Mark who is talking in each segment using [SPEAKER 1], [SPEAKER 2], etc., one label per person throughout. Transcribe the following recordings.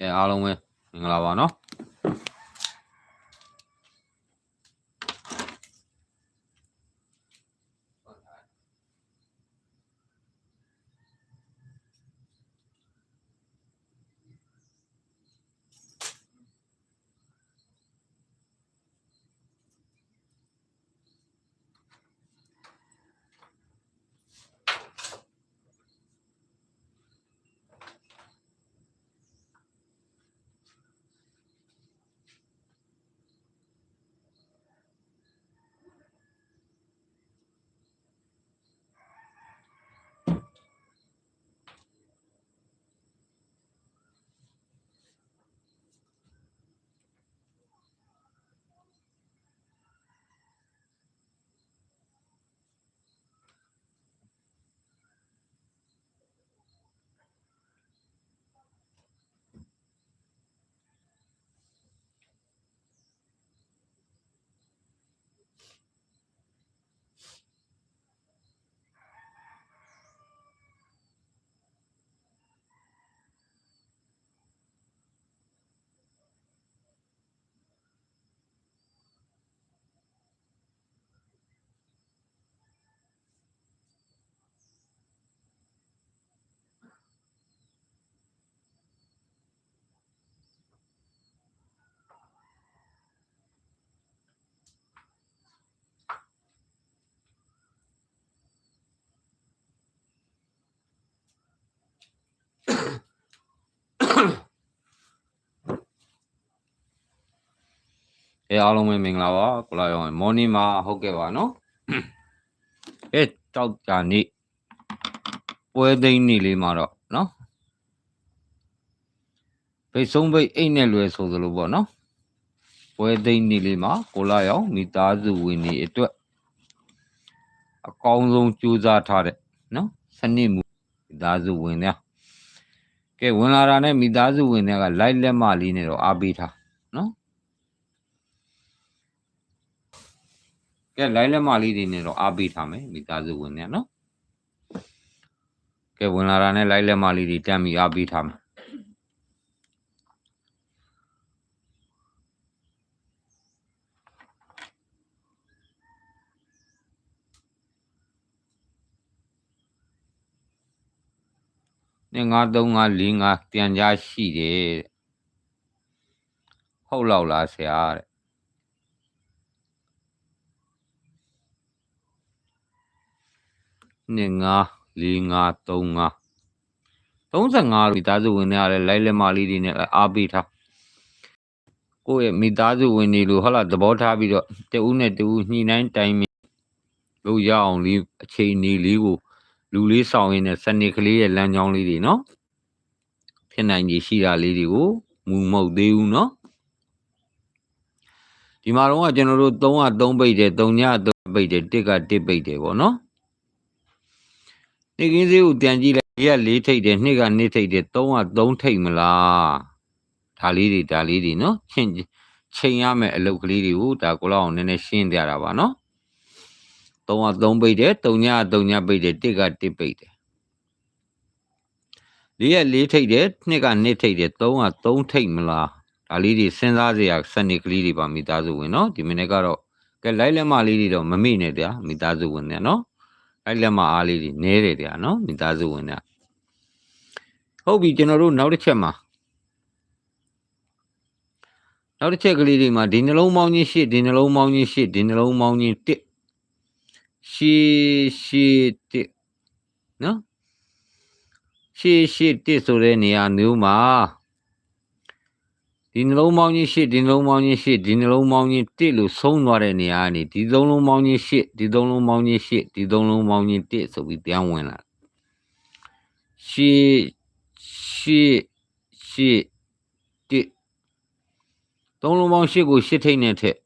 [SPEAKER 1] ကဲအားလုံးပဲမင်္ဂလာပါနော် ကဲအားလုံးပဲမင်္ဂလာပါကိုလာရောမော်နီမှာဟုတ်ကဲ့ပါနော်အဲတောက်ကြနေ့ပွဲသိမ်းနေ့လေးမှာတော့နော်ဘိတ်ဆုံးဘိတ်အိတ်နဲ့လွယ်ဆိုသလိုပေါ့နော်ပွဲသိမ်းနေ့လေးမှာကိုလာရောမိသားစုဝင်နေအတွက်အကောင်းဆုံးကြိုးစားထားတဲ့နော်စနစ်မူမိသားစုဝင်များကဲဝင်လာတာနဲ့မိသားစုဝင်တွေကလိုက်လက်မလေးနဲ့တော့အားပေးထားနော် ကဲ line လက်မလေးတွေနဲ့တော့အားပေးထားမယ်မိသားစုဝင်တွေနော်ကဲဝင်လာတာနဲ့ line လက်မလေးတွေတမ်းပြီးအားပေးထားမယ်နဲ့ငါ3 5 4 5ပြန်ကြားရှိတယ်ဟုတ်လောက်လားဆရာတဲ့ နှစ်ငါးလေးငါးသုံးငါး35မိသားစုဝင်တွေရတယ်လိုက်လက်မလေးတွေနဲ့အားပေးထားကိုယ့်ရဲ့မိသားစုဝင်တွေလို့ဟုတ်လားသဘောထားပြီးတော့တဦးနဲ့တဦးညှိနှိုင်းတိုင်ပင်လို့ရအောင်လေးအချိန်နေလေးကိုလူလေးဆောင်ရင်းနဲ့စနေကလေးရဲ့လမ်းကြောင်းလေးတွေနော်ဖြစ်နိုင်ကြီးရှိတာလေးတွေကိုမူမဟုတ်သေးဘူးနော်ဒီမှာတော့ကကျွန်တော်တို့3က3ပိတ်တယ်3ည3ပိတ်တယ်1က1ပိတ်တယ်ပေါ့နော် နေကင်းစည်းကိုပြန်ကြည့်လိုက်လေးကလေးထိတ်တယ်နှစ်ကနှစ်ထိတ်တယ်သုံးကသုံးထိတ်မလားဒါလေးတွေဒါလေးတွေနော်ချင်းချိန်ရမယ်အလုပ်ကလေးတွေကိုဒါကိုလောက်အောင်နည်းနည်းရှင်းပြတာပါနော်သုံးကသုံးပိတ်တယ်သုံးညကသုံးညပိတ်တယ်တစ်ကတစ်ပိတ်တယ်လေးကလေးထိတ်တယ်နှစ်ကနှစ်ထိတ်တယ်သုံးကသုံးထိတ်မလားဒါလေးတွေစဉ်းစားစရာစနစ်ကလေးတွေပါမိသားစုဝင်နော်ဒီမိနစ်ကတော့ကဲလိုက်လက်မလေးတွေတော့မမေ့နဲ့ဗျာမိသားစုဝင်တယ်နော် အဲ့လက်မအားလေးတွေနဲတယ်တရားနော်မိသားစုဝင်တဲ့ဟုတ်ပြီကျွန်တော်တို့နောက်တစ်ချက်မှာနောက်တစ်ချက်ကလေးတွေမှာဒီနှလုံးပေါင်းချင်းရှစ်ဒီနှလုံးပေါင်းချင်းရှစ်ဒီနှလုံးပေါင်းချင်းတစ်ရှစ်ရှစ်တစ်နော်ရှစ်ရှစ်တစ်ဆိုတဲ့နေရာမျိုးမှာ ဒီနှလုံးပေါင်းချင်းရှစ်ဒီနှလုံးပေါင်းချင်းရှစ်ဒီနှလုံးပေါင်းချင်းတစ်လို့ဆုံးသွားတဲ့နေရာကနေဒီသုံးလုံးပေါင်းချင်းရှစ်ဒီသုံးလုံးပေါင်းချင်းရှစ်ဒီသုံးလုံးပေါင်းချင်းတစ်ဆိုပြီးပြန်ဝင်လာရှစ်ရှစ်ရှစ်တစ်သုံးလုံးပေါင်းရှစ်ကိုရှစ်ထိတ်နဲ့ထက်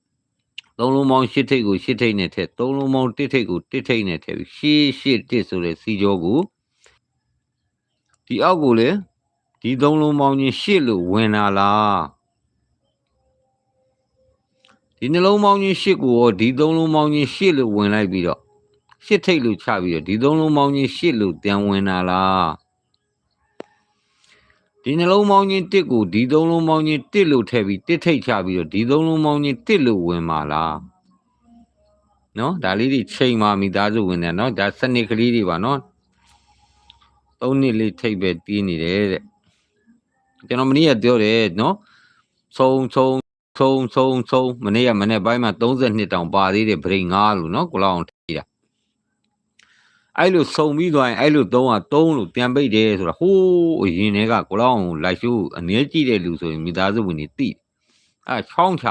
[SPEAKER 1] သုံးလုံးပေါင်းရှစ်ထိတ်ကိုရှစ်ထိတ်နဲ့ထက်သုံးလုံးပေါင်းတစ်ထိတ်ကိုတစ်ထိတ်နဲ့ထက်ရှစ်ရှစ်တစ်ဆိုတဲ့စီကြောကိုဒီအောက်ကိုလေဒီသုံးလုံးပေါင်းချင်းရှစ်လို့ဝင်လာလား ဒီနှလုံးပေါင်းချင်းရှစ်ကိုရောဒီသုံးလုံးပေါင်းချင်းရှစ်လို့ဝင်လိုက်ပြီးတော့ရှစ်ထိတ်လို့ချပြီးတော့ဒီသုံးလုံးပေါင်းချင်းရှစ်လို့ပြန်ဝင်လာလားဒီနှလုံးပေါင်းချင်းတစ်ကိုဒီသုံးလုံးပေါင်းချင်းတစ်လို့ထည့်ပြီးတစ်ထိတ်ချပြီးတော့ဒီသုံးလုံးပေါင်းချင်းတစ်လို့ဝင်ပါလားနော်ဒါလေးတွေချိန်ပါမိသားစုဝင်တယ်နော်ဒါစနစ်ကလေးတွေပါနော်သုံးနှစ်လေးထိတ်ပဲတီးနေတယ်တဲ့ကျွန်တော်မနေ့ကပြောတယ်နော်ဆုံဆုံ ဆုံဆုံဆုံမနေ့ကမနေ့ပိုင်းမှာ32တောင်ပါသေးတယ်ဗရိတ်9လို့နော်ကိုလောက်အောင်ထိတာအဲ့လိုစုံပြီးသွားရင်အဲ့လို3က3လို့ပြန်ပိတ်တယ်ဆိုတာဟိုးအရင်တွေကကိုလောက်အောင်လိုက်ရှိုးအနေကြည့်တဲ့လူဆိုရင်မိသားစုဝင်တွေတိအဲ့ချောင်းချ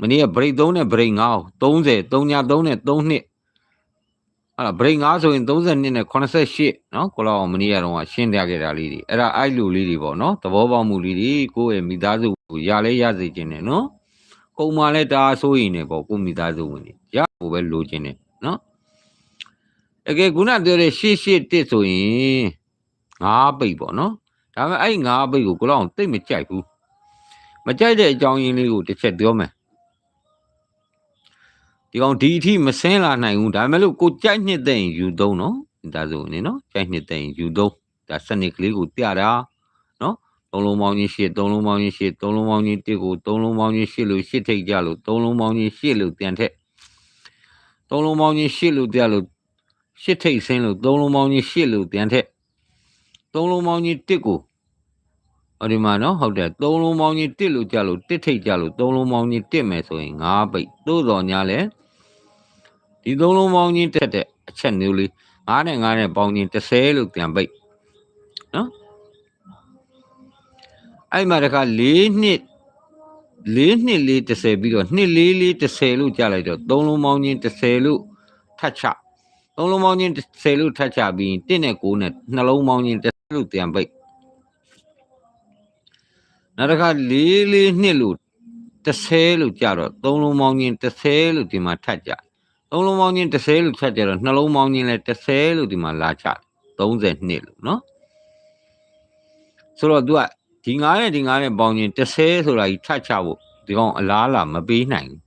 [SPEAKER 1] မနေ့က break 3နဲ့ break 9 30 3ည3နဲ့3နှစ် အဲ့ဒါ break 5ဆိုရင်32နဲ့88နော်ကိုလောက်အောင်မနေ့ကတော့ရှင်းပြခဲ့တာလေးတွေအဲ့ဒါအဲ့လိုလေးတွေပေါ့နော်သဘောပေါက်မှုလေးတွေကိုယ့်ရဲ့မိသားစုကိုရလဲရစေခြင်းနဲ့နော်ကုံမာလဲဒါဆိုရင်လည်းပေါ့ကိုမိသားစုဝင်ရဖို့ပဲလိုချင်တယ်နော်တကယ်ခုနပြောတဲ့881ဆိုရင်9ပိတ်ပေါ့နော်ဒါပေမဲ့အဲ့9ပိတ်ကိုကိုလောက်အောင်တိတ်မကြိုက်ဘူးမကြိုက်တဲ့အကြောင်းရင်းလေးကိုတစ်ချက်ပြောမယ် ဒီကောင်ဒီအထိမစင်းလာနိုင်ဘူးဒါပေမဲ့လို့ကိုကြိုက်နှစ်တဲ့ရင်ယူသုံးနော်ဒါဆိုနေနော်ကြိုက်နှစ်တဲ့ရင်ယူသုံးဒါစနစ်ကလေးကိုပြတာနော်သုံးလုံးပေါင်းချင်းရှစ်သုံးလုံးပေါင်းချင်းရှစ်သုံးလုံးပေါင်းချင်းတစ်ကိုသုံးလုံးပေါင်းချင်းရှစ်လို့ရှစ်ထိတ်ကြလို့သုံးလုံးပေါင်းချင်းရှစ်လို့ပြန်ထက်သုံးလုံးပေါင်းချင်းရှစ်လို့တက်လို့ရှစ်ထိတ်ဆင်းလို့သုံးလုံးပေါင်းချင်းရှစ်လို့ပြန်ထက်သုံးလုံးပေါင်းချင်းတစ်ကိုအဲ့ဒီမှာနော်ဟုတ်တယ်သုံးလုံးပေါင်းချင်းတစ်လို့ကြလို့တစ်ထိတ်ကြလို့သုံးလုံးပေါင်းချင်းတစ်မယ်ဆိုရင်၅ပိတ်သို့တော်ညာလဲ ဒီသုံးလုံးပေါင်းချင်းတက်တဲ့အချက်မျိုးလေး9နဲ့9နဲ့ပေါင်းချင်း30လို့ပြန်ပိတ်နော်အဲ့မှာတခါ၄နှစ်၄နှစ်လေး30ပြီးတော့နှစ်လေးလေး30လို့ကြားလိုက်တော့သုံးလုံးပေါင်းချင်း30လို့ထပ်ချသုံးလုံးပေါင်းချင်း30လို့ထပ်ချပြီး1နဲ့9နဲ့နှလုံးပေါင်းချင်း30လို့ပြန်ပိတ်နောက်တစ်ခါလေးလေးနှစ်လို့30လို့ကြတော့သုံးလုံးပေါင်းချင်း30လို့ဒီမှာထပ်ကြ သုံးလုံးပေါင်းချင်း30လို့ထပ်ကြတော့နှလုံးပေါင်းချင်းလည်း30လို့ဒီမှာလာချ30နှစ်လို့နော်ဆိုတော့ तू ကဒီ9နဲ့ဒီ9နဲ့ပေါင်းချင်း30ဆိုတာကြီးထပ်ချဖို့ဒီကောင်အလားလာမပေးနိုင်ဘူး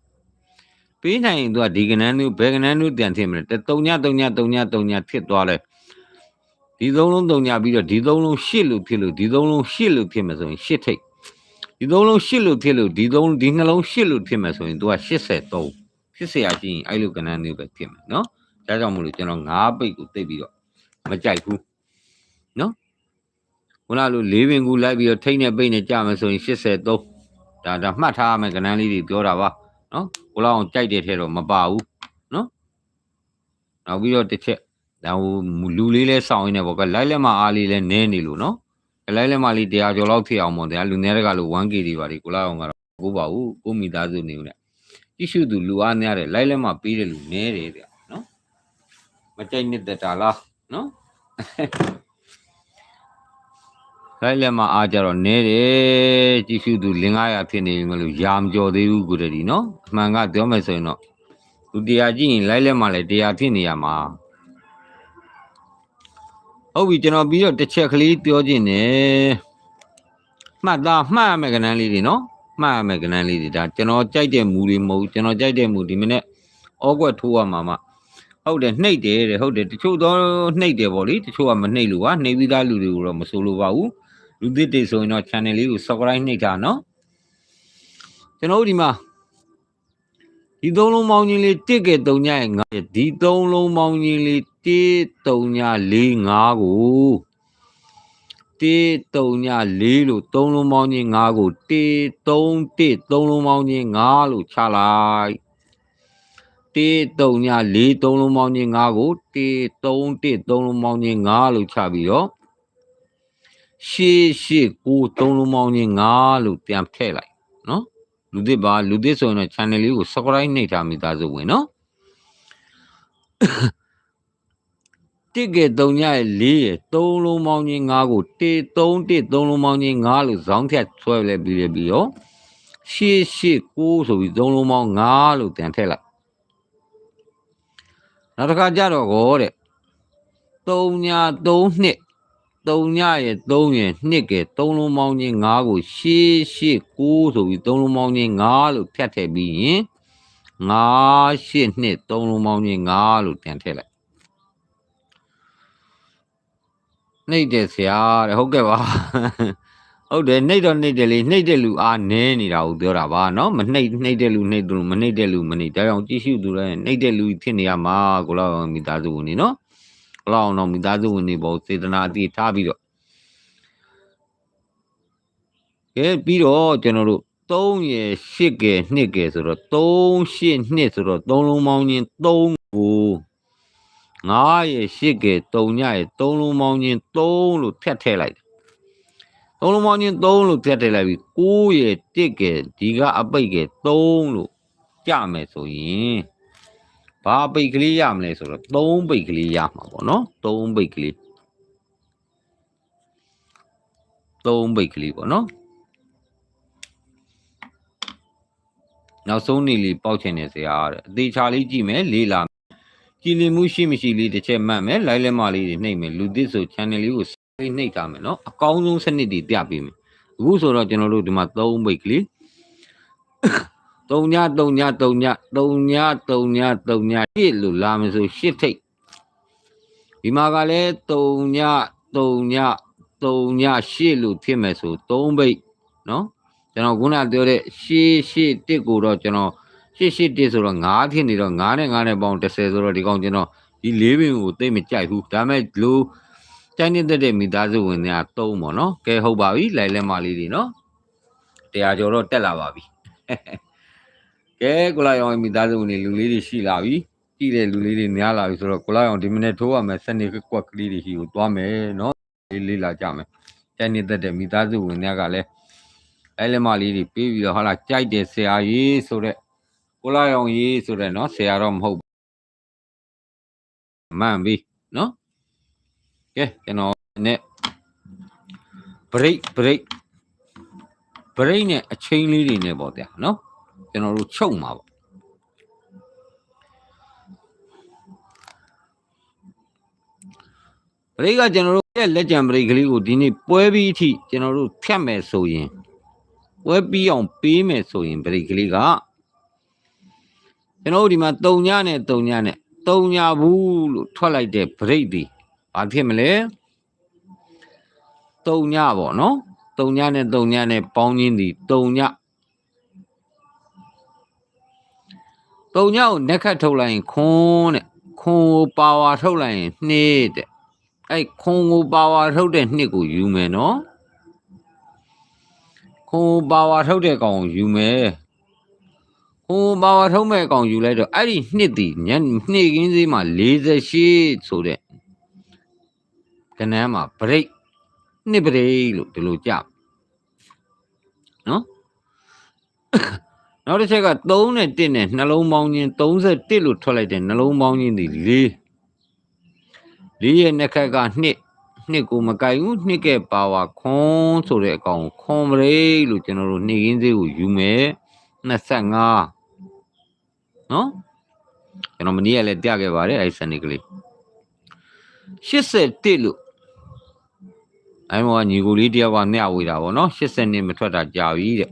[SPEAKER 1] ပေးနိုင်ရင် तू ကဒီကနန်းမျိုးဘယ်ကနန်းမျိုးပြန်ထင်မလဲ3ည3ည3ည3ညဖြစ်သွားလဲဒီသုံးလုံး3ညပြီးတော့ဒီသုံးလုံး8လို့ဖြစ်လို့ဒီသုံးလုံး8လို့ဖြစ်မှာဆိုရင်8ထိတ်ဒီသုံးလုံး8လို့ဖြစ်လို့ဒီသုံးဒီနှလုံး8လို့ဖြစ်မှာဆိုရင် तू က83 ဖြစ်เสียကြည့်ရင်အဲ့လိုကဏ္ဍမျိုးပဲဖြစ်မှာเนาะဒါကြောင့်မို့လို့ကျွန်တော်၅ပိတ်ကိုတိတ်ပြီးတော့မကြိုက်ဘူးเนาะခုနလို၄ပင်ကူလိုက်ပြီးတော့ထိတ်နဲ့ပိတ်နဲ့ကြာမယ်ဆိုရင်83ဒါဒါမှတ်ထားရမယ်ကဏ္ဍလေးတွေပြောတာပါเนาะကိုလောက်အောင်ကြိုက်တဲ့ထဲတော့မပါဘူးเนาะနောက်ပြီးတော့တစ်ချက်ဒါဟိုလူလေးလဲစောင်းရင်းနဲ့ပေါ့ကလိုက်လက်မအားလေးလဲနဲနေလို့เนาะလိုက်လက်မလေးတရားကျော်လောက်ဖြစ်အောင်ပေါ့တရားလူနေတကလို့ 1k တွေပါဒီကိုလောက်အောင်ကတော့ကိုပါဘူးကိုမိသားစုနေဦးနဲ့ ကြည့်ရှုသူလူအားများတယ်လိုက်လက်မပေးတယ်လူနဲတယ်ဗျနော်မကြိုက်နေတဲ့တာလားနော်လိုက်လက်မအားကြတော့နဲတယ်ကြည့်ရှုသူလင်900ဖြစ်နေပြီမလို့ယာမကြော်သေးဘူးကိုတည်းနော်အမှန်ကပြောမယ်ဆိုရင်တော့လူတရားကြည့်ရင်လိုက်လက်မလည်းတရားဖြစ်နေရမှာဟုတ်ပြီကျွန်တော်ပြီးတော့တစ်ချက်ကလေးပြောခြင်းနဲ့မှတ်သားမှတ်ရမယ့်ကဏ္ဍလေးတွေနော် မှတ်ရမယ့်ကဏ္ဍလေးတွေဒါကျွန်တော်ကြိုက်တဲ့မူတွေမဟုတ်ကျွန်တော်ကြိုက်တဲ့မူဒီမနေ့ဩကွက်ထိုးရမှာမှဟုတ်တယ်နှိပ်တယ်တဲ့ဟုတ်တယ်တချို့တော့နှိပ်တယ်ဗောလေတချို့ကမနှိပ်လို့ပါနှိပ်ပြီးသားလူတွေကိုတော့မဆိုလိုပါဘူးလူသစ်တွေဆိုရင်တော့ channel လေးကို subscribe နှိပ်တာနော်ကျွန်တော်တို့ဒီမှာဒီသုံးလုံးမောင်းကြီးလေးတစ်ကဲတုံညရဲ့ငါဒီသုံးလုံးမောင်းကြီးလေးတစ်တုံည၄၅ကို တစ်တုံည၄လို့သုံးလုံးမောင်းကြီး၅ကိုတစ်သုံးတစ်သုံးလုံးမောင်းကြီး၅လို့ချလိုက်တစ်တုံည၄သုံးလုံးမောင်းကြီး၅ကိုတစ်သုံးတစ်သုံးလုံးမောင်းကြီး၅လို့ချပြီးတော့ရှေ့ရှေ့ကိုသုံးလုံးမောင်းကြီး၅လို့ပြန်ထည့်လိုက်နော်လူသစ်ပါလူသစ်ဆိုရင်တော့ channel လေးကို subscribe နှိပ်ထားမိသားစုဝင်နော် တစ်ကဲ3ညရဲ့4ရဲ့3လုံးပေါင်းချင်း5ကို1 3 1 3လုံးပေါင်းချင်း5လို့ဇောင်းဖြတ်ဆွဲလဲပြီးရပြီးတော့ရှေ့ရှေ့6ဆိုပြီး3လုံးပေါင်း5လို့ပြန်ထည့်လိုက်နောက်တစ်ခါကြတော့ကောတဲ့3ည3နှစ်3ညရဲ့3ရဲ့2ကဲ3လုံးပေါင်းချင်း5ကိုရှေ့ရှေ့6ဆိုပြီး3လုံးပေါင်းချင်း5လို့ဖြတ်ထည့်ပြီးရင်5ရှစ်နှစ်3လုံးပေါင်းချင်း5လို့ပြန်ထည့်လိုက် နှိပ်တယ်ဆရာတဲ့ဟုတ်ကဲ့ပါဟုတ်တယ်နှိပ်တော့နှိပ်တယ်လေနှိပ်တဲ့လူအားနည်းနေတာကိုပြောတာပါနော်မနှိပ်နှိပ်တဲ့လူနှိပ်တယ်လူမနှိပ်တဲ့လူမနှိပ်ဒါကြောင့်ကြည့်ရှုသူလည်းနှိပ်တဲ့လူဖြစ်နေရမှာကိုလောက်အောင်မိသားစုဝင်နေနော်ကိုလောက်အောင်တော့မိသားစုဝင်နေပေါ့စေတနာအတိထားပြီးတော့ကဲပြီးတော့ကျွန်တော်တို့3ရယ်8ကယ်2ကယ်ဆိုတော့3 8 2ဆိုတော့3လုံးပေါင်းချင်း3ကို 9ရယ်8ကယ်3ညရယ်3လုံးပေါင်းချင်း3လို့ဖြတ်ထည့်လိုက်တယ်3လုံးပေါင်းချင်း3လို့ဖြတ်ထည့်လိုက်ပြီး9ရယ်1ကယ်ဒီကအပိတ်ကယ်3လို့ကြမယ်ဆိုရင်ဘာပိတ်ကလေးရမလဲဆိုတော့3ပိတ်ကလေးရမှာပေါ့နော်3ပိတ်ကလေး3ပိတ်ကလေးပေါ့နော်နောက်ဆုံးနေလေးပေါက်ချင်တယ်ဆရာတဲ့အသေးချာလေးကြည့်မယ်လေးလာ ကြည်လင်မှုရှိမရှိလေးတစ်ချက်မှတ်မယ်လိုက်လက်မလေးတွေနှိပ်မယ်လူသစ်ဆို channel လေးကိုစိတ်နှိပ်ထားမယ်နော်အကောင်းဆုံးစနစ်တွေပြပေးမယ်အခုဆိုတော့ကျွန်တော်တို့ဒီမှာ3ပိတ်ကလေး3ည3ည3ည3ည3ည3ညရှစ်လို့လာမယ်ဆိုရှစ်ထိပ်ဒီမှာကလည်း3ည3ည3ညရှစ်လို့ဖြစ်မယ်ဆို3ပိတ်နော်ကျွန်တော်ခုနပြောတဲ့ရှေ့ရှေ့တစ်ကိုတော့ကျွန်တော် ရှေ့ရှေ့တစ်ဆိုတော့9ဖြစ်နေတော့9နဲ့9နဲ့ပေါင်း10ဆိုတော့ဒီကောင်ကျွန်တော်ဒီ၄ပင်ကိုသိမ့်မကြိုက်ဘူးဒါမဲ့လူတိုင်းနေတဲ့တဲ့မိသားစုဝင်တွေက3ပေါ့နော်ကဲဟုတ်ပါပြီလိုက်လက်မလေးတွေနော်တရားကျော်တော့တက်လာပါပြီကဲကိုလာရောင်မိသားစုဝင်တွေလူလေးတွေရှိလာပြီကြည့်တဲ့လူလေးတွေများလာပြီဆိုတော့ကိုလာရောင်ဒီမိနစ်ထိုးရမယ်စနေကွက်ကလေးတွေရှိကိုသွားမယ်နော်လေးလေးလာကြမယ်တိုင်းနေတဲ့တဲ့မိသားစုဝင်တွေကလည်းအဲလက်မလေးတွေပေးပြီးတော့ဟာလာကြိုက်တယ်ဆရာကြီးဆိုတော့ ကိုလာရောင်ကြီးဆိုတော့နော်ဆရာတော့မဟုတ်မှန်ပြီနော်ကဲကျွန်တော်နဲ့ break break break နဲ့အချိန်လေးတွေနဲ့ပေါ့ဗျာနော်ကျွန်တော်တို့ချုပ်မှာပေါ့ break ကကျွန်တော်တို့ရဲ့လက်ကြံ break ကလေးကိုဒီနေ့ပွဲပြီးအထိကျွန်တော်တို့ဖြတ်မယ်ဆိုရင်ပွဲပြီးအောင်ပေးမယ်ဆိုရင် break ကလေးက ကျွန်တော်တို့ဒီမှာ3ညနဲ့3ညနဲ့3ညဘူးလို့ထွက်လိုက်တဲ့ break ဒီဘာဖြစ်မလဲ3ညပေါ့နော်3ညနဲ့3ညနဲ့ပေါင်းချင်းဒီ3ည3ညကိုနက်ခတ်ထုတ်လိုက်ရင်ခွန်းတဲ့ခွန်ကိုပါဝါထုတ်လိုက်ရင်နှစ်တဲ့အဲ့ခွန်ကိုပါဝါထုတ်တဲ့နှစ်ကိုယူမယ်နော်ခွန်ကိုပါဝါထုတ်တဲ့ကောင်ကိုယူမယ် ခွန်ကိုပါဝါထုတ်မဲ့ကောင်ယူလိုက်တော့အဲ့ဒီနှစ်ဒီညနှစ်ကင်းစည်းမှာ48ဆိုတဲ့ကနန်းမှာ break နှစ် break လို့ဒီလိုကြနော်နောက်တစ်ချက်က3နဲ့1နဲ့နှလုံးပေါင်းခြင်း31လို့ထွက်လိုက်တဲ့နှလုံးပေါင်းခြင်းဒီ4 4ရဲ့နှစ်ခက်က2နှစ်ကိုမကိုင်ဘူးနှစ်ကပါဝါခွန်ဆိုတဲ့အကောင်ခွန်ဘရိတ်လို့ကျွန်တော်တို့နှိကင်းစေးကိုယူမယ်25 နော်ကျွန်တော်မနေ့ကလည်းပြခဲ့ပါတယ်အဲ့စနေကလေး81လို့အဲ့မောညီကိုလေးတယောက်ကမျှဝေတာဗောနော်80နှစ်မထွက်တာကြာပြီတဲ့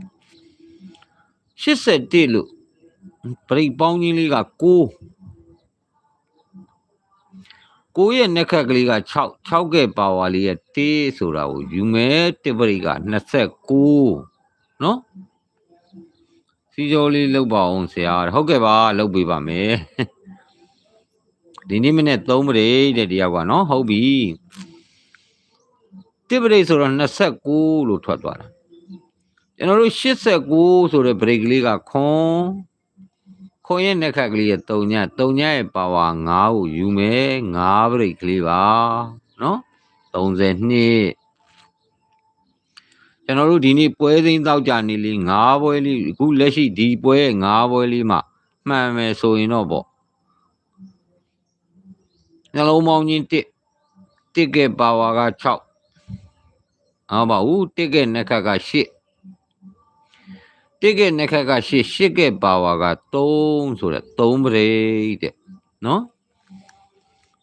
[SPEAKER 1] 81လို့ပရိပေါင်းကြီးလေးက9ကိုရဲ့နက်ခက်ကလေးက6 6ကဲပါဝါလေးရဲ့တေးဆိုတာကိုယူမယ်တစ်ပရိက29နော် စီကျော်လေးလောက်ပါအောင်ဆရာဟုတ်ကဲ့ပါလောက်ပေးပါမယ်ဒီနေ့မနေ့3ပရိတဲ့တရားကနော်ဟုတ်ပြီတစ်ပရိဆိုတော့29လို့ထွက်သွားတာကျွန်တော်တို့89ဆိုတဲ့ break လေးကခွန်ခွန်ရဲ့နှက်ခတ်ကလေးရဲ့3ည3ညရဲ့ပါဝါ9ကိုယူမယ်9 break ကလေးပါနော်32 ကျွန်တော်တို့ဒီနေ့ပွဲသိမ်းတောက်ကြနေလေး9ပွဲလေးအခုလက်ရှိဒီပွဲရဲ့9ပွဲလေးမှာမှန်မယ်ဆိုရင်တော့ပေါ့နှလုံးပေါင်းချင်း1တစ်ကဲပါဝါက6အောင်ပါဦးတစ်ကဲနှက်ခတ်က8တစ်ကဲနှက်ခက်က8 8ကဲပါဝါက3ဆိုတဲ့3ပရိတဲ့နော်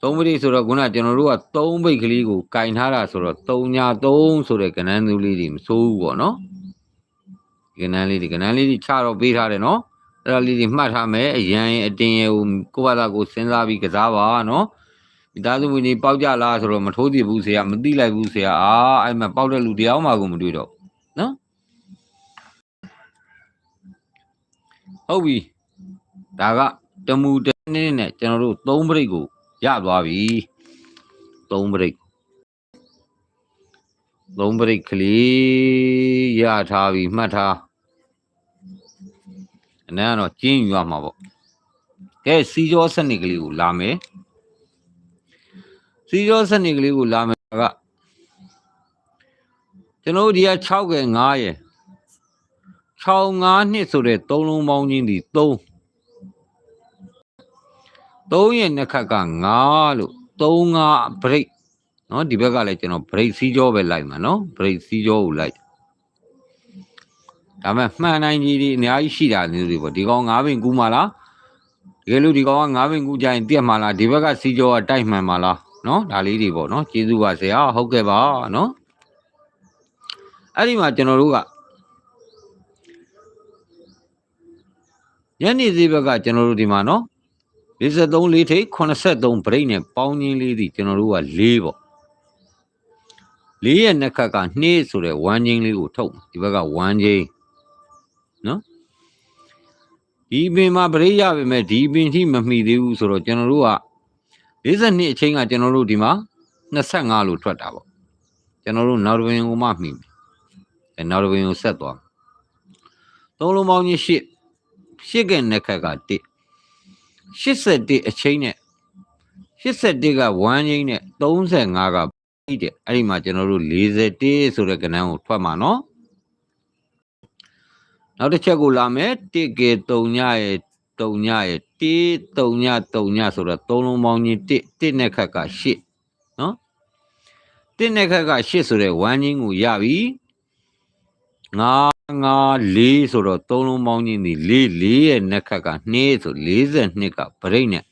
[SPEAKER 1] 3ပရိဆိုတော့ခုနကျွန်တော်တို့က3ဘိတ်ကလေးကိုကင်ထားတာဆိုတော့3ညာ3ဆိုတဲ့ကဏ္ဍသူလေးတွေမစိုးဘူးပေါ့နော်ကဏ္ဍလေးတွေကဏ္ဍလေးတွေချတော့ပေးထားတယ်နော်အဲ့ဒါလေးတွေမှတ်ထားမယ်အရန်ရဲ့အတင်ရဲ့ကိုကိုယ့်ဘာသာကိုစဉ်းစားပြီးကစားပါနော်မိသားစုဝင်ကြီးပေါက်ကြလားဆိုတော့မထိုးပြဘူးဆရာမသိလိုက်ဘူးဆရာအာအဲ့မှာပေါက်တဲ့လူတရားမှကိုမတွေ့တော့နော်ဟုတ်ပြီဒါကတမူတနည်းနဲ့ကျွန်တော်တို့သုံးပရိတ်ကို ရသွားပြီသုံးပရိတ်သုံးပရိတ်ကလေးရထားပြီမှတ်ထားအနည်းကတော့ကျင်းယူရမှာပေါ့ကဲစီကြောစနစ်ကလေးကိုလာမယ်စီကြောစနစ်ကလေးကိုလာမယ်ကကျွန်တော်တို့ဒီက6က9ရယ်6 9နှစ်ဆိုတဲ့သုံးလုံးပေါင်းချင်းဒီ3 3ရဲ့နှစ်ခက်က9လို့3 5 break เนาะဒီဘက်ကလည်းကျွန်တော် break စီးကြောပဲလိုက်မှာเนาะ break စီးကြောကိုလိုက်ဒါမဲ့မှန်နိုင်ကြီးဒီအများကြီးရှိတာမျိုးတွေပေါ့ဒီကောင်9ပင်ကူးမှာလားတကယ်လို့ဒီကောင်က9ပင်ကူးကြရင်ပြက်မှာလားဒီဘက်ကစီးကြောကတိုက်မှန်မှာလားเนาะဒါလေးတွေပေါ့เนาะကျေးဇူးပါဆရာဟုတ်ကဲ့ပါเนาะအဲ့ဒီမှာကျွန်တော်တို့ကညနေစီဘက်ကကျွန်တော်တို့ဒီမှာเนาะ 53လေးထိပ်83 break နဲ့ပေါင်းချင်းလေးဒီကျွန်တော်တို့က4ပေါ့4ရဲ့နှစ်ခက်က2ဆိုတဲ့1ချင်းလေးကိုထုတ်ဒီဘက်က1ချင်းနော်ဒီပင်မှာ break ရပါမယ်ဒီပင်ထိမမီသေးဘူးဆိုတော့ကျွန်တော်တို့က52အချိန်ကကျွန်တော်တို့ဒီမှာ25လို့ထွက်တာပေါ့ကျွန်တော်တို့နောက်တစ်ပင်ကိုမှမှီမယ်အဲနောက်တစ်ပင်ကိုဆက်သွားသုံးလုံးပေါင်းချင်း8 8ကနှစ်ခက်က1 81အချိန်နဲ့81က1ချိန်နဲ့35ကပြီးတဲ့အဲ့ဒီမှာကျွန်တော်တို့41ဆိုတဲ့ကဏ္ဍကိုထွက်မှာနော်နောက်တစ်ချက်ကိုလာမယ်1ကေ3ညရဲ့3ညရဲ့1 3ည3ညဆိုတော့3လုံးပေါင်းချင်း1 1နဲ့ခက်က8နော်1နဲ့ခက်က8ဆိုတဲ့1ချင်းကိုရပြီ 9 5 4ဆိုတော့3လုံးပေါင်းချင်းဒီ4 4ရဲ့နှစ်ခက်က2ဆို42ကဗရိတ်နဲ့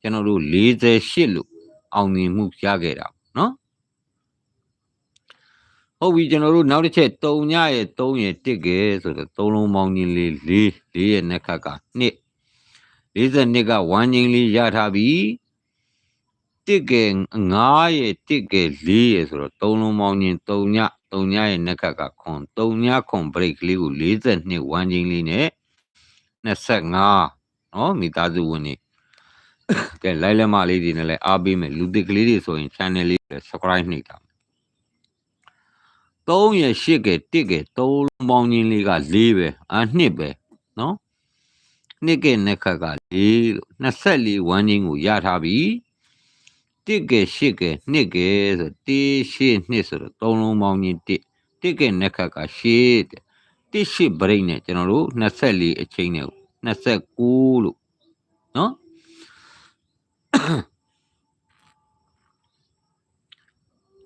[SPEAKER 1] ကျွန်တော်တို့48လို့အောင်မြင်မှုရခဲ့တာနော်ဟုတ်ပြီကျွန်တော်တို့နောက်တစ်ချက်3ညရဲ့3ရဲ့1ကဲဆိုတော့3လုံးပေါင်းချင်းလေး4 4ရဲ့နှစ်ခက်က2 42က1ချင်းလေးရထားပြီ1ကဲ9ရဲ့1ကဲ4ရဲ့ဆိုတော့3လုံးပေါင်းချင်း3ည 3ညရဲ့နှစ်ခက်ကခွန်3ညခွန် break လေးကို42 1ချင်းလေးနဲ့25နော်မိသားစုဝင်နေကဲလိုက်လက်မလေးတွေနဲ့လည်းအားပေးမယ်လူသစ်ကလေးတွေဆိုရင် channel လေးကို subscribe နှိပ်တာ3ရ8က1က3လုံးပေါင်းချင်းလေးက4ပဲအာ2ပဲနော်2ကနှစ်ခက်က4လို့24 1ချင်းကိုရထားပြီ 1က8က2ကဆို1 8 2ဆိုတော့3လုံးပေါင်းချင်း1 1ကနှစ်ခက်က8တဲ့1 8 break နဲ့ကျွန်တော်တို့24အချိန်နဲ့29လို့နော်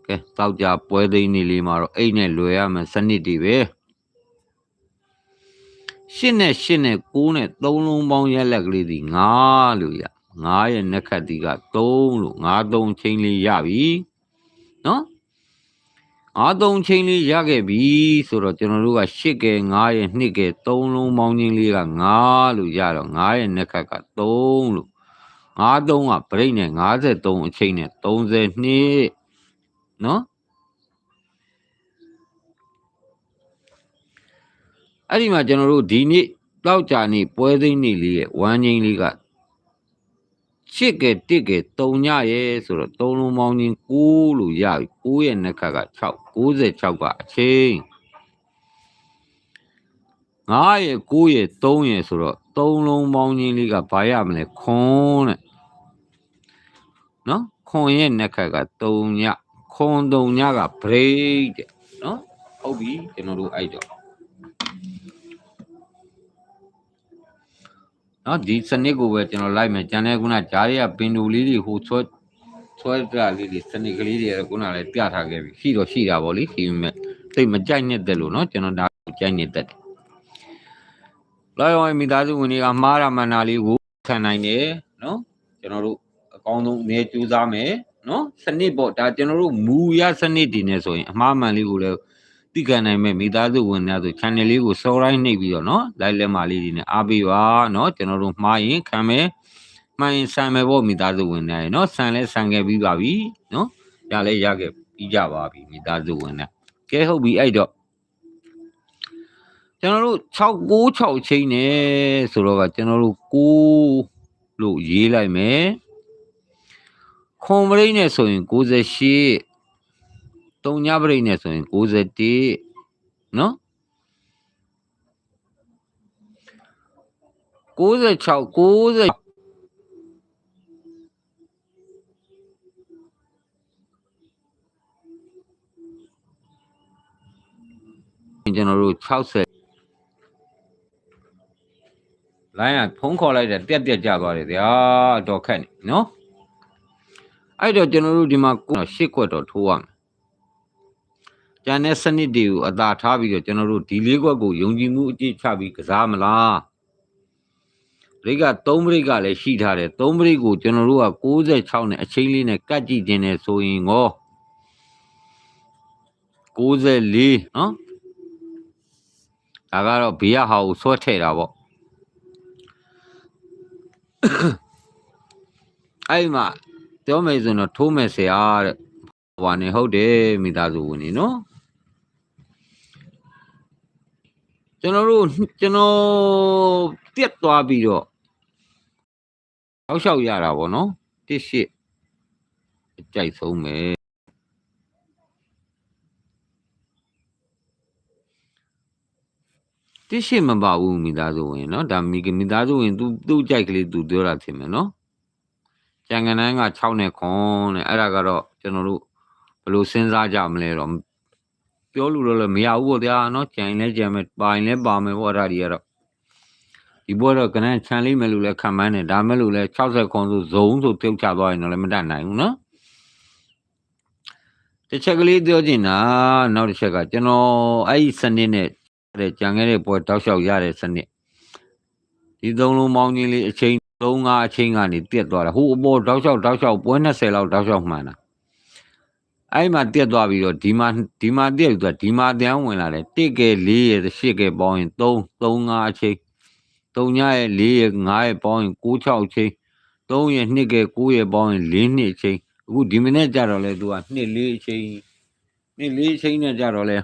[SPEAKER 1] ကဲတောက်ကြပွဲသိမ်းနေလေးမှာတော့အိတ်နဲ့လွယ်ရမယ်စနစ်တွေပဲရှစ်နဲ့ရှစ်နဲ့9နဲ့3လုံးပေါင်းရက်လက်ကလေးဒီ9လို့ရ 9ရဲ့နှက်ခတ်ဒီက3လို့9 3ချင်းလေးရပြီနော်9 3ချင်းလေးရခဲ့ပြီဆိုတော့ကျွန်တော်တို့က8ကဲ9ရဲ့2ကဲ3လုံးပေါင်းချင်းလေးက9လို့ရတော့9ရဲ့နှက်ခတ်က3လို့53ကဗရိတ်နဲ့53အချိန်နဲ့32နော်အဲ့ဒီမှာကျွန်တော်တို့ဒီနေ့တောက်ကြနေပွဲသိမ်းနေလေးရဲ့ဝမ်းချင်းလေးက ချစ်ကဲတစ်ကဲ3ညရဲ့ဆိုတော့3လုံးပေါင်းချင်း6လို့ရပြီ6ရဲ့နှစ်ခါက6 96ကအချိန်9ရဲ့9ရဲ့3ရဲ့ဆိုတော့3လုံးပေါင်းချင်းလေးကဘာရမလဲခွန်းတဲ့နော်ခွန်ရဲ့နှစ်ခါက3ညခွန်3ညက break တဲ့နော်ဟုတ်ပြီကျွန်တော်တို့အဲ့တော့ နော်ဒီစနစ်ကိုပဲကျွန်တော်လိုက်မယ်ကျန်တဲ့ခုနဂျားတွေကပင်တူလေးတွေဟိုဆွဲဆွဲကြလေးတွေစနစ်ကလေးတွေခုနလည်းပြထားခဲ့ပြီရှိတော့ရှိတာဗောလေဒီမဲ့သိမကြိုက်နေတဲ့လို့နော်ကျွန်တော်ဒါကိုကြိုက်နေတဲ့လာရောမိသားစုဝင်တွေကမှားရမှန်တာလေးကိုခံနိုင်တယ်နော်ကျွန်တော်တို့အကောင်းဆုံးအမြဲကြိုးစားမယ်နော်စနစ်ပေါ့ဒါကျွန်တော်တို့မူရစနစ်ဒီနေဆိုရင်အမှားမှန်လေးကိုလည်း သိခံနိုင်မဲ့မိသားစုဝင်များဆို channel လေးကို subscribe နှိပ်ပြီးတော့နော် like လက်မလေးတွေနဲ့အားပေးပါနော်ကျွန်တော်တို့မှားရင်ခံမယ်မှန်ရင်ဆန်မယ်ပေါ့မိသားစုဝင်များရေနော်ဆန်လဲဆန်ခဲ့ပြီးပါပြီနော်ရလဲရခဲ့ပြီးကြပါပြီမိသားစုဝင်များကဲဟုတ်ပြီအဲ့တော့ကျွန်တော်တို့696ချိန်နေဆိုတော့ကကျွန်တော်တို့6လို့ရေးလိုက်မယ်ခွန်ပရိနဲ့ဆိုရင်68 3ညပရိတ်နဲ့ဆိုရင်61နော်96 90ကျွန်တော်တို့60လိုင်းကဖုံးခေါ်လိုက်တယ်ပြက်ပြက်ကြသွားတယ်ဗျာတော်ခက်နေနော်အဲ့တော့ကျွန်တော်တို့ဒီမှာရှစ်ခွက်တော့ထိုးရမယ် ကျန်တဲ့စနစ်တွေကိုအသာထားပြီးတော့ကျွန်တော်တို့ဒီလေးခွက်ကိုယုံကြည်မှုအကျင့်ချပြီးကစားမလားဘရိတ်က3ဘရိတ်ကလည်းရှိထားတယ်3ဘရိတ်ကိုကျွန်တော်တို့က66နဲ့အချိန်လေးနဲ့ကတ်ကြည့်ခြင်းနဲ့ဆိုရင်ကော94နော်ဒါကတော့ဘေးရဟာကိုဆွဲထည့်တာပေါ့အဲ့ဒီမှာပြောမယ်ဆိုရင်တော့ထိုးမယ်ဆရာတဲ့ဟွာနေဟုတ်တယ်မိသားစုဝင်နေနော် ကျွန်တော်တို့ကျွန်တော်ပြက်သွားပြီးတော့ထောက်လျှောက်ရတာပေါ့နော်တစ်ရှစ်အကြိုက်ဆုံးပဲတစ်ရှစ်မပါဘူးမိသားစုဝင်နော်ဒါမိမိသားစုဝင်သူသူ့ကြိုက်ကလေးသူပြောတာထင်မယ်နော်ကြံကနန်းက6နဲ့ခွန်တဲ့အဲ့ဒါကတော့ကျွန်တော်တို့ဘယ်လိုစဉ်းစားကြမလဲတော့ ပြောလို့တော့လည်းမရဘူးပေါ့ဗျာနော်ကြံလဲကြံမယ်ပါရင်လဲပါမယ်ပေါ့အဲ့ဒါတွေကတော့ဒီဘောတော့ကနန်းခြံလိမ့်မယ်လို့လည်းခံမှန်းတယ်ဒါမဲ့လို့လည်း60ခွန်ဆိုဇုံဆိုပြုတ်ချသွားရင်တော့လည်းမတတ်နိုင်ဘူးနော်တစ်ချက်ကလေးပြောချင်တာနောက်တစ်ချက်ကကျွန်တော်အဲ့ဒီစနစ်နဲ့တဲ့ကြံခဲ့တဲ့ပွဲတောက်လျှောက်ရတဲ့စနစ်ဒီသုံးလုံးမောင်းကြီးလေးအချိန်3 5အချိန်ကနေတက်သွားတာဟိုအပေါ်တောက်လျှောက်တောက်လျှောက်ပွဲ20လောက်တောက်လျှောက်မှန်တာ အဲ့မှာတက်သွားပြီးတော့ဒီမှာဒီမှာတက်ပြီးတော့ဒီမှာတန်းဝင်လာတယ်တစ်ကဲ4ရဲ့8ကဲပေါင်းရင်3 3 5အချိန်3ညရဲ့4ရဲ့5ရဲ့ပေါင်းရင်6 6အချိန်3ရဲ့2ကဲ9ရဲ့ပေါင်းရင်4နှစ်အချိန်အခုဒီမိနစ်ကြတော့လေသူက2 4အချိန်2 4အချိန်နဲ့ကြတော့လေ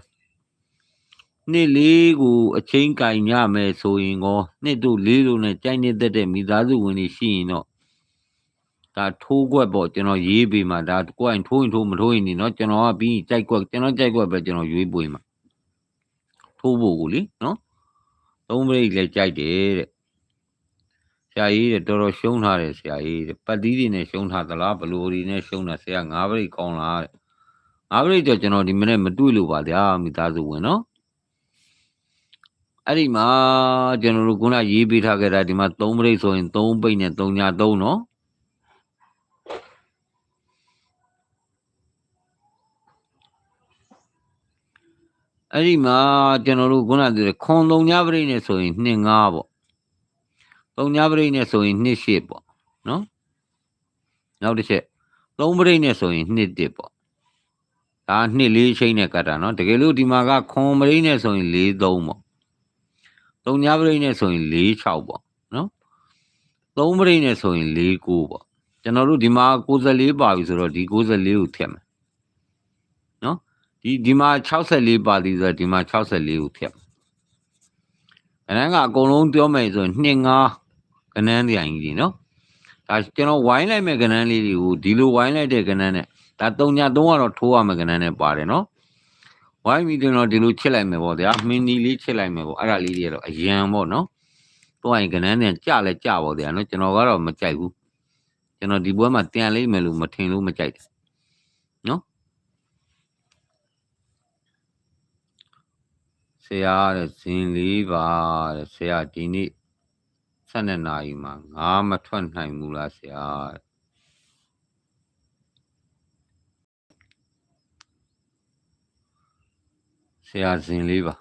[SPEAKER 1] နှစ်လေးကိုအချင်းကင်ညမယ်ဆိုရင်ကောနှစ်တို့လေးတို့နဲ့ကြိုက်နေတတ်တဲ့မိသားစုဝင်တွေရှိရင်တော့ ဒါထိုးကွက်ပေါ့ကျွန်တော်ရေးပေးမှာဒါကိုယ်တိုင်ထိုးရင်ထိုးမထိုးရင်နေเนาะကျွန်တော်ကပြီးကြိုက်ကွက်ကျွန်တော်ကြိုက်ကွက်ပဲကျွန်တော်ရွေးပွေမှာထိုးဖို့ကိုလေเนาะသုံးဘရိတ်လည်းကြိုက်တယ်တဲ့ဆရာကြီးတဲ့တော်တော်ရှုံးထားတယ်ဆရာကြီးတဲ့ပတ်သီးတွေနဲ့ရှုံးထားသလားဘလိုတွေနဲ့ရှုံးတာဆရာ၅ဘရိတ်ကောင်းလားတဲ့၅ဘရိတ်တော့ကျွန်တော်ဒီမနေ့မတွေ့လို့ပါဗျာမိသားစုဝင်เนาะအဲ့ဒီမှာကျွန်တော်တို့ခုနရေးပေးထားခဲ့တာဒီမှာ3ပိတ်ဆိုရင်3ပိတ်နဲ့3ညာ3เนาะ အဲ့ဒီမှာကျွန်တော်တို့ခုနကပြောခွန်သုံးညပရိနဲ့ဆိုရင်နှစ်ငါးပေါ့သုံးညပရိနဲ့ဆိုရင်နှစ်ရှစ်ပေါ့နော်နောက်တစ်ချက်သုံးပရိနဲ့ဆိုရင်နှစ်တစ်ပေါ့ဒါနှစ်လေးချိန်နဲ့ကတ်တာနော်တကယ်လို့ဒီမှာကခွန်ပရိနဲ့ဆိုရင်လေးသုံးပေါ့သုံးညပရိနဲ့ဆိုရင်လေးခြောက်ပေါ့နော်သုံးပရိနဲ့ဆိုရင်လေးကိုးပေါ့ကျွန်တော်တို့ဒီမှာ64ပါပြီဆိုတော့ဒီ64ကိုထည့်မယ်နော် ဒီဒီမှာ64ပါသည်ဆိုတော့ဒီမှာ64ကိုထည့်မယ်ကနန်းကအကုန်လုံးပြောမယ်ဆိုရင်2 5ကနန်းတိုင်ကြီးနော်ဒါကျွန်တော်ဝိုင်းလိုက်မဲ့ကနန်းလေးတွေကိုဒီလိုဝိုင်းလိုက်တဲ့ကနန်းနဲ့ဒါ3ည3ကတော့ထိုးရမယ်ကနန်းနဲ့ပါတယ်နော်ဝိုင်းပြီးတော့ဒီလိုချစ်လိုက်မယ်ပေါ့ဗျာမင်းဒီလေးချစ်လိုက်မယ်ပေါ့အဲ့ဒါလေးတွေကတော့အရန်ပေါ့နော်တော့ရင်ကနန်းနဲ့ကြလဲကြပေါ့ဗျာနော်ကျွန်တော်ကတော့မကြိုက်ဘူးကျွန်တော်ဒီပွဲမှာတန်လိမ့်မယ်လို့မထင်လို့မကြိုက်တယ်နော် ဆရာတဲ့ဇင်လေးပါတဲ့ဆရာဒီနေ့12နာရီမှာငါမထွက်နိုင်ဘူးလားဆရာတဲ့ဆရာဇင်လေးပါ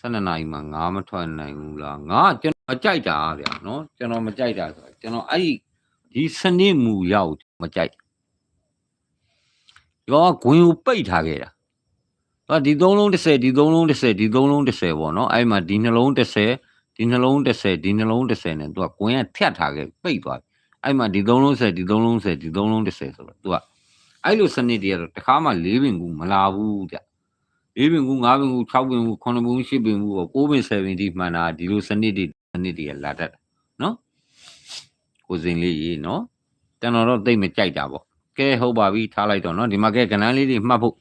[SPEAKER 1] 12နာရီမှာငါမထွက်နိုင်ဘူးလားငါကျွန်တော်မကြိုက်တာဗျာနော်ကျွန်တော်မကြိုက်တာဆိုကျွန်တော်အဲ့ဒီဒီစနစ်မူရောက်မကြိုက်ဒီကောင်ကဂွင်ကိုပိတ်ထားခဲ့တာ ဟာဒီသုံးလုံး30ဒီသုံးလုံး30ဒီသုံးလုံး30ပေါ့နော်အဲ့မှာဒီနှလုံး30ဒီနှလုံး30ဒီနှလုံး30နဲ့သူကကွင်းကဖြတ်ထားခဲ့ပိတ်သွားပြီအဲ့မှာဒီ3လုံး10ဒီ3လုံး10ဒီ3လုံး30ဆိုတော့သူကအဲ့လိုစနစ်တွေကတော့တခါမှ၄ပင်ကူမလာဘူးကြ၄ပင်ကူ၅ပင်ကူ6ပင်ကူ9ပင်ကူ10ပင်ကူ9ပင်7ပင်ဒီမှန်တာဒီလိုစနစ်တွေစနစ်တွေလာတတ်တယ်နော်ကိုစင်လေးကြီးနော်ကျွန်တော်တော့သိမကြိုက်တာပေါ့ကဲဟုတ်ပါပြီထားလိုက်တော့နော်ဒီမှာကဲကဏ္ဍလေးတွေမှတ်ဖို့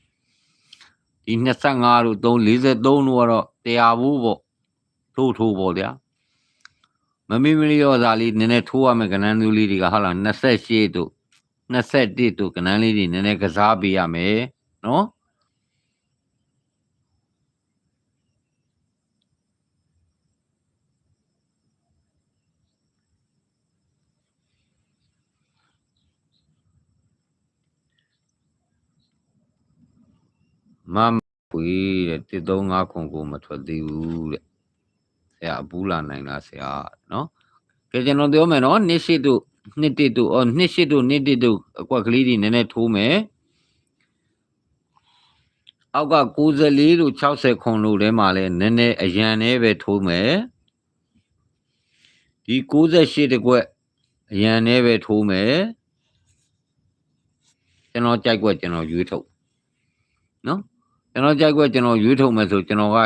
[SPEAKER 1] ဒီ25တို့3 43တို့ကတော့တရားဘူးပေါ့ထိုးထိုးပေါ့ဗျာမမီမီလီရောသားလေးနည်းနည်းထိုးရမယ်ကဏ္ဍမျိုးလေးတွေကဟုတ်လား28တို့21တို့ကဏ္ဍလေးတွေနည်းနည်းကစားပေးရမယ်နော် မမခွေတဲ့135ခုကိုမထွက်သေးဘူးတဲ့ဆရာအပူးလာနိုင်လားဆရာနော်ကဲကျွန်တော်ပြောမယ်နော်နှစ်ရှိတို့နှစ်တစ်တို့အော်နှစ်ရှိတို့နှစ်တစ်တို့အကွက်ကလေးတွေနည်းနည်းထိုးမယ်အောက်က94တို့60ခုတို့ထဲမှာလည်းနည်းနည်းအရန်နဲ့ပဲထိုးမယ်ဒီ68တကွက်အရန်နဲ့ပဲထိုးမယ်ကျွန်တော်ကြိုက်ကွက်ကျွန်တော်ရွေးထုတ်နော် ကျွန်တော်ကြိုက်ကွက်ကျွန်တော်ရွေးထုတ်မယ်ဆိုကျွန်တော်က61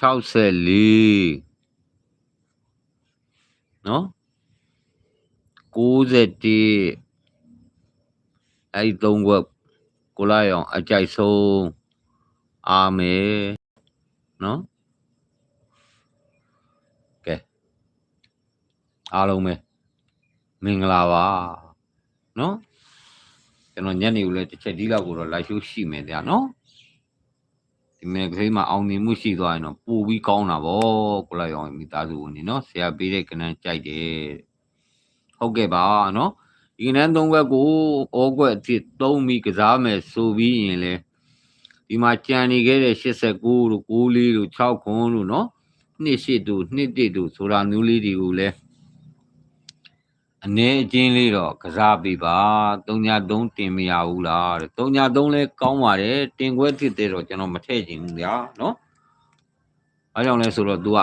[SPEAKER 1] 64နော်91အဲ့ဒီသုံးခွက်ကိုလိုက်အောင်အကြိုက်ဆုံးအာမေနော်ကဲအားလုံးပဲမင်္ဂလာပါနော် ကျွန်တော်ညနေကိုလည်းတစ်ချက်ဒီလောက်ကိုတော့လိုက်ရှိုးရှိမယ်ဗျာနော်ဒီမဲ့ခေးမှာအောင်မြင်မှုရှိသွားရင်တော့ပိုပြီးကောင်းတာဗောကိုလိုက်အောင်မိသားစုဝင်နေနော်ဆရာပေးတဲ့ကဏ္ဍကြိုက်တယ်ဟုတ်ကဲ့ပါနော်ဒီကဏ္ဍသုံးဘက်ကိုဩကွက်အဖြစ်သုံးပြီးကစားမယ်ဆိုပြီးရင်လေဒီမှာကြံနေခဲ့တဲ့89တို့94တို့6ခွန်းတို့နော်နှစ်ရှိတို့နှစ်တစ်တို့ဆိုတာမျိုးလေးတွေကိုလည်း အနေအချင်းလေးတော့ကစားပေးပါ3ည3တင်မရဘူးလားတဲ့3ည3လဲကောင်းပါတယ်တင်ခွဲဖြစ်တဲ့တော့ကျွန်တော်မထည့်ချင်ဘူးဗျာနော်အားကြောင့်လဲဆိုတော့ तू က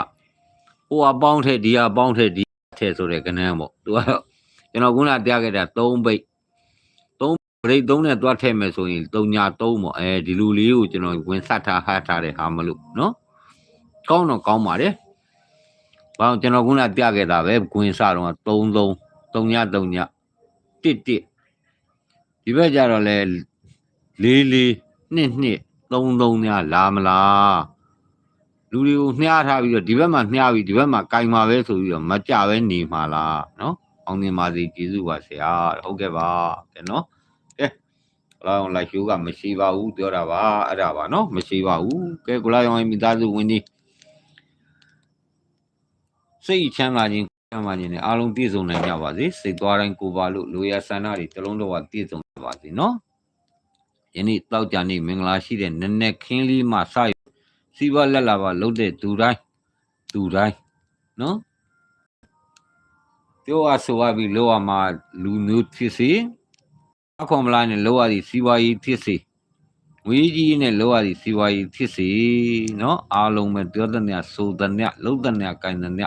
[SPEAKER 1] ဟိုအပေါင်းထည့်ဒီအပေါင်းထည့်ဒီထည့်ဆိုတဲ့ကဏ္ဍပေါ့ तू ကတော့ကျွန်တော်ခုနပြခဲ့တာ3ဘိတ်3ဘိတ်3နဲ့တွားထည့်မယ်ဆိုရင်3ည3ပေါ့အဲဒီလူလေးကိုကျွန်တော်ဝင်ဆက်ထားဟတ်ထားတဲ့ဟာမလို့နော်ကောင်းတော့ကောင်းပါတယ်ဘာလို့ကျွန်တော်ခုနပြခဲ့တာပဲဂွင်စတော့ 3 3 3ည3ည1 1ဒီဘက်ကြတော့လဲ4 4 2 2 3 3ညလာမလားလူတွေကိုနှားထားပြီးတော့ဒီဘက်မှာနှားပြီးဒီဘက်မှာကင်มาပဲဆိုပြီးတော့မကြပဲနေမှာလားနော်အောင်မြင်ပါစေကျေးဇူးပါဆရာဟုတ်ကဲ့ပါကဲနော်ကဲကိုလာအောင်လိုက်ရှိုးကမရှိပါဘူးပြောတာပါအဲ့ဒါပါနော်မရှိပါဘူးကဲကိုလာအောင်မိသားစုဝင်ဒီစိတ်ချမ်းသာခြင်း ချမ်းသာခြင်းနဲ့အားလုံးပြည့်စုံနိုင်ကြပါစေစိတ်သွားတိုင်းကိုပါလို့လူရဆန္ဒတွေတလုံးတော့ပြည့်စုံပါစေနော်ယနေ့တောက်ကြနေ့မင်္ဂလာရှိတဲ့နက်နက်ခင်းလေးမှစရစီးပွားလက်လာပါလှုပ်တဲ့သူတိုင်းသူတိုင်းနော်ပြောအဆိုအပြီးလောရမှာလူမျိုးဖြစ်စေအခွန်မလားနဲ့လောရသည်စီးပွားရေးဖြစ်စေဝေးကြီးနဲ့လောရသည်စီးပွားရေးဖြစ်စေနော်အားလုံးပဲပြောတဲ့ညဆိုတဲ့ညလှုပ်တဲ့ညကိုင်တဲ့ည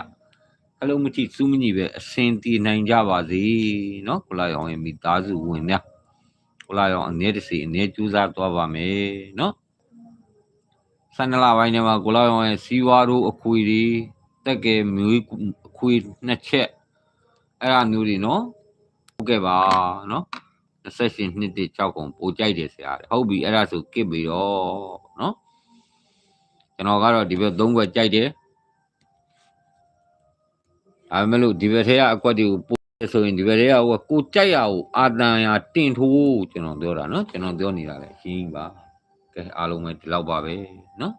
[SPEAKER 1] အလုံးမကြည့်စူးမညီပဲအစင်တည်နိုင်ကြပါစေနော်ကိုလာရောင်ရဲ့မိသားစုဝင်များကိုလာရောင်အနေတစီအနေကျူးစားသွားပါမယ်နော်ဆန္ဒလာပိုင်းထဲမှာကိုလာရောင်ရဲ့စီဝါတို့အခွေတွေတက်ကဲမျိုးအခွေနှစ်ချက်အဲ့ဒါမျိုးတွေနော်ဟုတ်ကဲ့ပါနော်28နှစ်တည်း6ကုန်ပိုကြိုက်တယ်ဆရာဟုတ်ပြီအဲ့ဒါဆိုကစ်ပြီတော့နော်ကျွန်တော်ကတော့ဒီဘက်3ဘက်ကြိုက်တယ် အဲမဲ့လို့ဒီဘက်ထဲကအကွက်တွေကိုပို့ဆိုရင်ဒီဘက်ထဲကဟိုကိုကြိုက်ရအောင်အာတန်ရတင်ထိုးကျွန်တော်ပြောတာနော်ကျွန်တော်ပြောနေတာလေရှင်းပါကဲအားလုံးပဲဒီလောက်ပါပဲနော်